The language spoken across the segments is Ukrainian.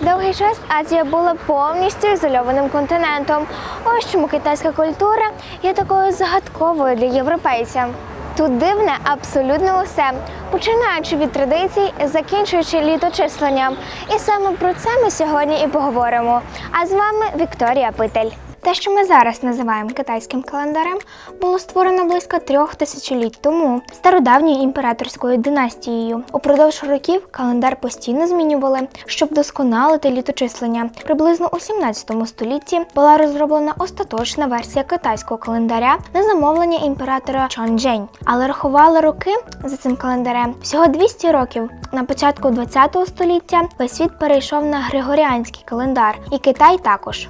Довгий час Азія була повністю ізольованим континентом. Ось чому китайська культура є такою загадковою для європейця. Тут дивне абсолютно усе, починаючи від традицій, закінчуючи літочисленням. І саме про це ми сьогодні і поговоримо. А з вами Вікторія Питель. Те, що ми зараз називаємо китайським календарем, було створено близько трьох тисячоліть тому стародавньою імператорською династією. Упродовж років календар постійно змінювали, щоб досконалити літочислення. Приблизно у 17 столітті була розроблена остаточна версія китайського календаря на замовлення імператора Чонджень. Але рахували роки за цим календарем всього 200 років. На початку 20 століття весь світ перейшов на григоріанський календар, і Китай також.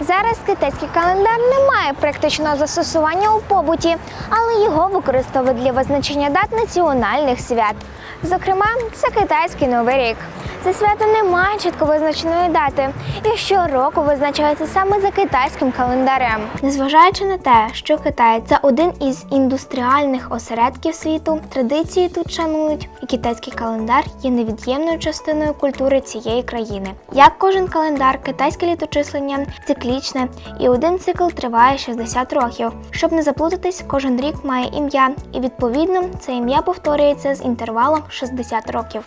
Зараз китайський календар не має практичного застосування у побуті, але його використовують для визначення дат національних свят. Зокрема, це китайський новий рік. Це свято не має чітко визначеної дати і щороку визначається саме за китайським календарем. Незважаючи на те, що Китай це один із індустріальних осередків світу, традиції тут шанують, і китайський календар є невід'ємною частиною культури цієї країни. Як кожен календар, китайське літочислення циклічне, і один цикл триває 60 років. Щоб не заплутатись, кожен рік має ім'я, і відповідно це ім'я повторюється з інтервалом 60 років.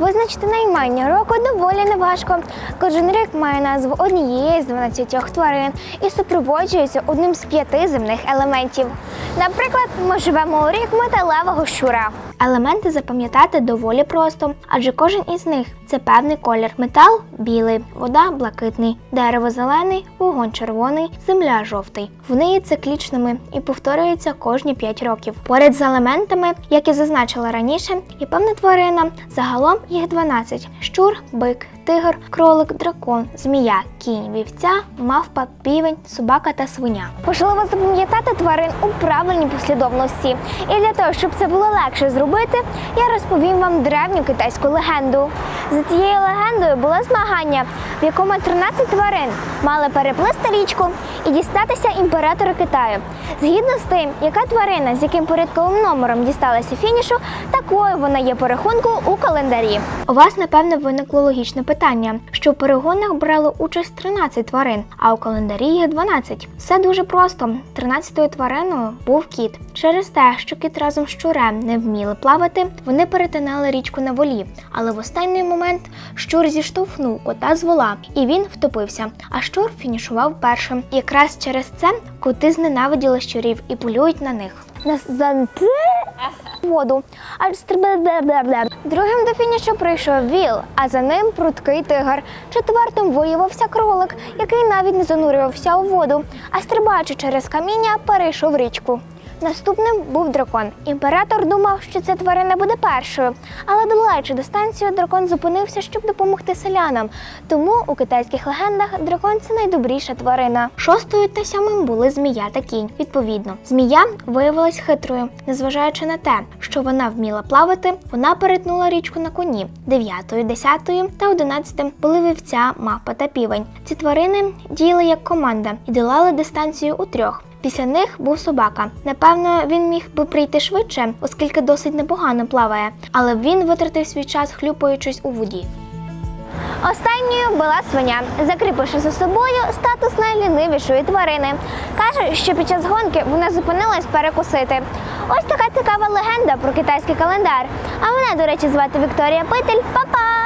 Визначити наймання року доволі неважко. Кожен рік має назву однієї з 12 тварин і супроводжується одним з п'яти земних елементів. Наприклад, ми живемо у рік металевого щура. Елементи запам'ятати доволі просто, адже кожен із них це певний колір. Метал білий, вода блакитний, дерево зелений, вогонь червоний, земля жовтий. Вони є циклічними і повторюються кожні 5 років. Поряд з елементами, як і зазначила раніше, є певна тварина. Загалом їх 12. щур, бик, тигр, кролик, дракон, змія, кінь, вівця, мавпа, півень, собака та свиня. Важливо запам'ятати тварин у правильній послідовності. І для того, щоб це було легше зробити, я розповім вам древню китайську легенду. За цією легендою було змагання, в якому 13 тварин мали переплисти річку і дістатися імператора Китаю. Згідно з тим, яка тварина з яким порядковим номером дісталася фінішу, такою вона є по рахунку у календарі. У вас напевно виникло логічне питання, що в перегонах брали участь 13 тварин, а у календарі їх 12. Все дуже просто. 13-ю твариною був кіт. Через те, що кіт разом з щурем не вміли плавати, вони перетинали річку на волі. Але в останній момент щур зіштовхнув кота з вола, і він втопився. А щур фінішував першим. Якраз через це коти зненавиділи щурів і полюють на них. Воду, аж. Другим до фінішу прийшов віл, а за ним пруткий тигр. Четвертим виявився кролик, який навіть не занурювався у воду, а стрибаючи через каміння, перейшов річку. Наступним був дракон. Імператор думав, що ця тварина буде першою, але долаючи дистанцію, дракон зупинився, щоб допомогти селянам. Тому у китайських легендах дракон це найдобріша тварина. Шостою та сьомим були змія та кінь. Відповідно, змія виявилась хитрою, незважаючи на те, що вона вміла плавати, вона перетнула річку на коні. Дев'ятою, десятою та одинадцятим були вівця, мавпа та півень. Ці тварини діяли як команда і долали дистанцію у трьох. Після них був собака. Напевно, він міг би прийти швидше, оскільки досить непогано плаває, але він витратив свій час, хлюпаючись у воді. Останньою була свиня, закріпивши за собою статус найлінивішої тварини. Каже, що під час гонки вона зупинилась перекусити. Ось така цікава легенда про китайський календар. А мене, до речі, звати Вікторія Питель. Па-па!